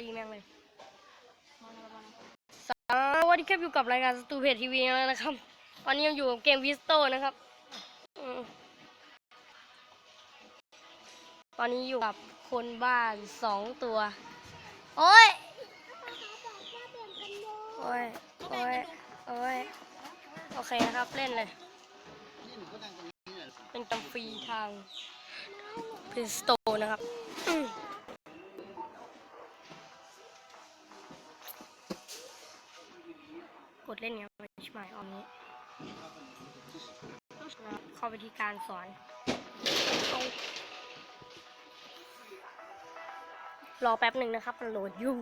รี่แม่งเลยสวัสดีครับอยู่กับรายการสตูเพจทีวีแล้วนะครับ ตอนนี้ยังอยู่กับเกมวิสโตนะครับตอนนี้อยู่กับคนบ้านสองตัว โอ้ย โอ้ย โอ้ย โอ้ย โอเคนะครับเล่นเลย เป็นตำฟรีทางพิสโตนะครับ ดเล่นยังไงใช่ไหมออมนี้เข้าไปที่การสอนรอแป๊บหนึ่งนะครับมันโหลดอยู่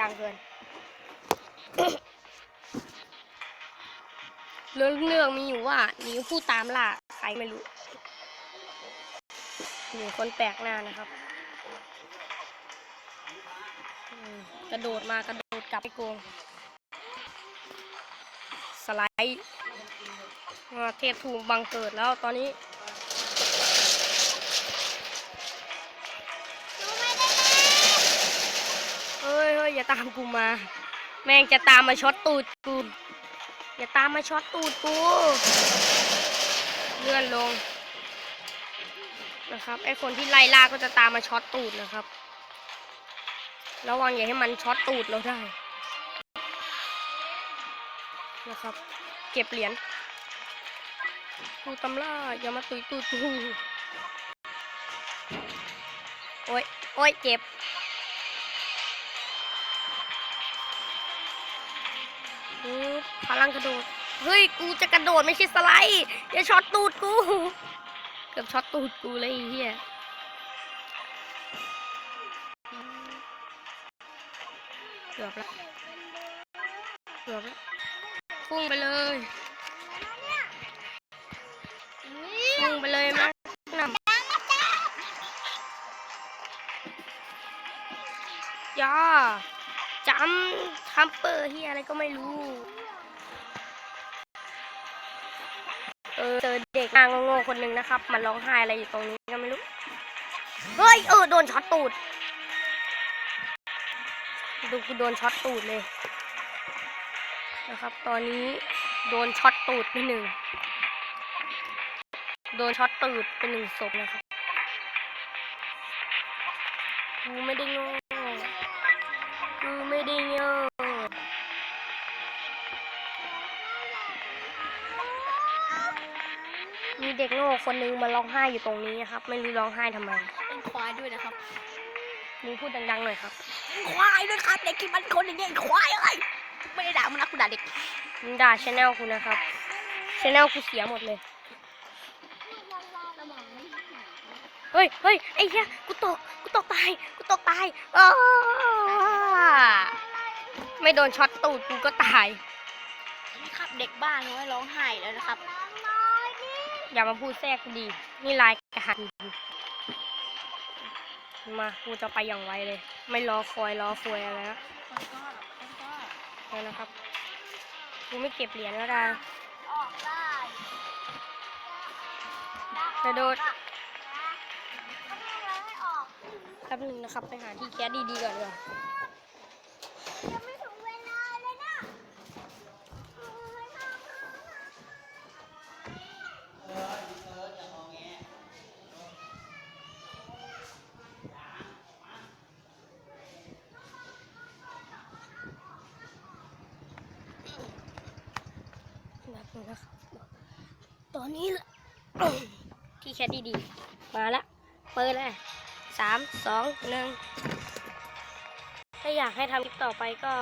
ดังเกินเรื่องเรื่องมีอยู่ว่ามีผู้ตามล่าใครไม่รู้ คนแปลกหน้านะครับ กระโดดมากระโดดกลับไปโกง สไลด์เทพทูบังเกิดแล้วตอนนี้เฮ้ยเฮ้ยอย่าตามกูมา แม่งจะตามมาช็อตตูดกู อย่าตามมาช็อตตูดกู เลื่อนลง นะครับไอคนที่ไล่ล่าก็จะตามมาช็อตตูดนะครับ ระวังอย่าให้มันช็อตตูดเราได้ นะครับ เก็บเหรียญกูตำล่าอย่ามาตุยตูดกูโอ้ยโอ้ยเจ็บอืมพลังกระโดด เฮ้ย กูจะกระโดดไม่ใช่สไลด์ อย่าช็อตตูดกู เกือบช็อตตูดกูเลยเฮียเกือบละเกือบละพุ่งไปเลยพุ่งไปเลยนะนำย่าจำทัมเปอร์เฮียอะไรก็ไม่รู้ ออเจอเด็กนางโง่ๆคนหนึ่งนะครับ มันร้องไห้อะไรอยู่ตรงนี้ก็ไม่รู้ เฮ้ยเออโดนช็อตตูด ดูกูโดนช็อตตูดเลย นะครับ ตอนนี้โดนช็อตตูดไปหนึ่ง โดนช็อตตูดไปหนึ่งศพนะครับกูไม่ได้โง่ เด็กโง่คนนึงมาร้องไห้อยู่ตรงนี้นะครับ ไม่รู้ร้องไห้ทำไมเป็นควายด้วยนะครับมึงพูดดังๆหน่อยครับควายด้วยครับเด็กที่มันคนอย่างเงี้ยไอ้ควายอะไรไม่ได้ด่ามึงนะกูด่าเด็กมึงด่าชแนลกูนะครับชแนลกูเสียหมดเลยเฮ้ยเฮ้ยไอ้เหี้ยกูตกกูตกตายกูตกตายอ้าไม่โดนช็อตตูดกูก็ตายนี่ครับเด็กบ้านน้อยร้องไห้แล้วนะครับ อย่ามาพูดแทรกดีนี่ลายกระหันมากูจะไปอย่างไวเลย ไม่รอคอยรอคอยอะไรแล้วเลยนะครับกูไม่เก็บเหรียญก็ได้กระโดดแป๊บนึงนะครับ ไปหาที่แคสดีๆก่อนดีกว่ ตอนนี้แหละที่แคสดีๆมาละเปิดเลยสามสองหนึ่งถ้าอยากให้ทำคลิปต่อไปก็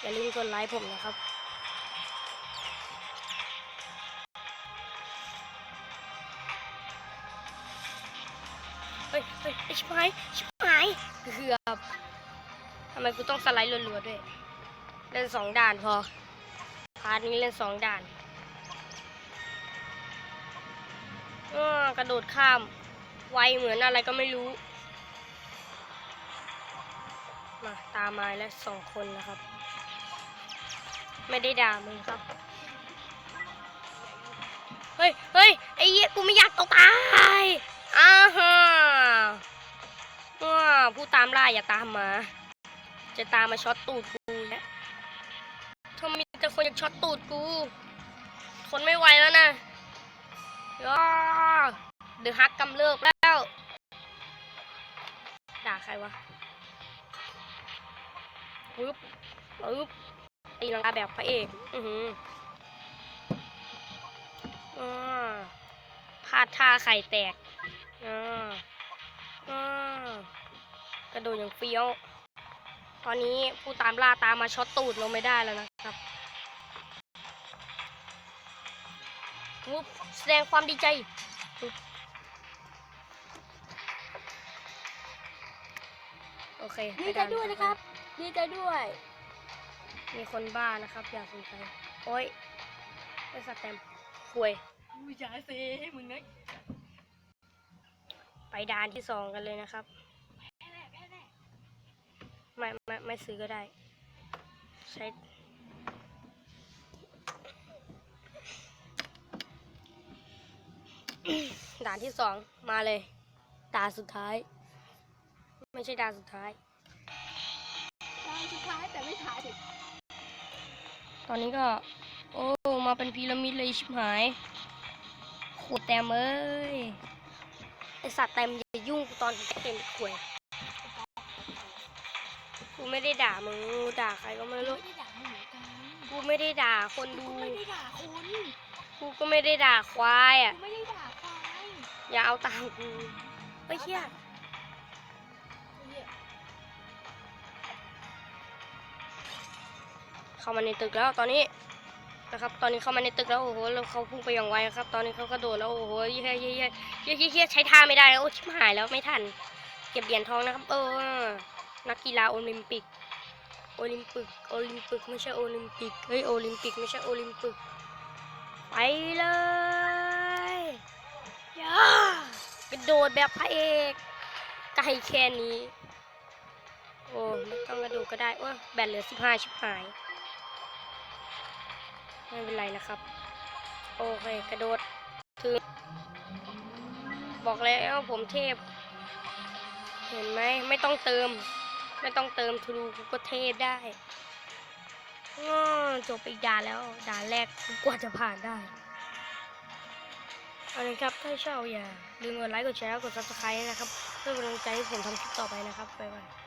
อย่าลืมกดไลค์ผมนะครับเฮ้ยเฮ้ยไอ้ชิบหายชิบหายเกือบทำไมกูต้องสไลด์รัวๆด้วย เล่นสองด่านพอ พาร์ทนี้เล่นสองด่าน กระโดดข้าม ไวเหมือนอะไรก็ไม่รู้ มาตามมาแล้วสองคนนะครับ ไม่ได้ด่ามึงครับยเฮ้ยไอ้เหี้ยกูไม่อยากตกตายอ้าฮะว้าผู้ตามล่าอย่าตามมา จะตามมาช็อตตูดกูนี่ยทำไมแต่คนอยากช็อตตูดกูทนไม่ไหวแล้วนะ เดือฮักกำเริบแล้ว ด่าใครวะปึ๊บปึ๊บตีลังกาแบบพระเอก อือหืออ่าพลาดท่าไข่แตกอ่าอ่ากระโดดอย่างเฟี้ยว ตอนนี้ผู้ตามล่าตามมาช็อตตูดเราไม่ได้แล้วนะครับ วุบแสดงความดีใจปุ๊บโอเคดีไปใจด้านด้วยนะครับดีใจด้วย มีคนบ้านะครับ อย่าสนใจโอ้ยไอ้สแตมป์คุยอุ้ยจ่ายเซ่ให้มึงนะไปด่านที่สองกันเลยนะครับไม่ไม่ไม่ซื้อก็ได้ ใช้ ด่านที่สองมาเลย ด่านสุดท้าย ไม่ใช่ด่านสุดท้ายตอนสุดท้ายแต่ไม่ถ่ายสิตอนนี้ก็ โอ้ มาเป็นพีระมิดเลยชิบหายโคตรแต้มเอ้ยไอสัตว์แต้มอย่ายุ่งกูตอนเต็มขวยกูไม่ได้ด่ามึงกูด่าใครก็ไม่รู้ไม่ได้ด่ามึงเหมือนกันกูไม่ได้ด่าคนดู กูไม่ได้ด่าคุณกูก็ไม่ได้ด่าควายอะ กูไม่ได้ด่าใคร อย่าเอาตังค์กูเฮ้ยเชี่ยเข้ามาในตึกแล้วตอนนี้นะครับ ตอนนี้เข้ามาในตึกแล้วโอ้โหแล้วเขาพุ่งไปอย่างไวครับ ตอนนี้เขากระโดดแล้วโอ้โหเฮ้ยเฮ้ยเฮ้ยเฮ้ยเฮ้ยเฮ้ยใช้ท่าไม่ได้โอ้ชิบหายแล้วไม่ทัน เก็บเหรียญทองนะครับ เออ นักกีฬาโอลิมปิก โอลิมปิก โอลิมปิกไม่ใช่โอลิมปิก เฮ้ยโอลิมปิกไม่ใช่โอลิมปิก ไปเลย กระโดดแบบพระเอกไกลแค่นี้ โอ้ไม่ต้องกระโดดก็ได้โอ้แบตเหลือสิบห้าชิบหาย ไม่เป็นไรนะครับ โอเคกระโดดถึงบอกแล้วผมเทพ เห็นไหมไม่ต้องเติม ไม่ต้องเติมทูรูกูก็เทพได้จบไปอีกด่านแล้วด่านแรกกว่าจะผ่านได้ เอาเลยครับ ถ้าชอบอย่าลืมกดไลค์ กดแชร์ กด subscribe นะครับ เพื่อเป็นกำลังใจให้ผมทำคลิปต่อไปนะครับ บ๊ายบาย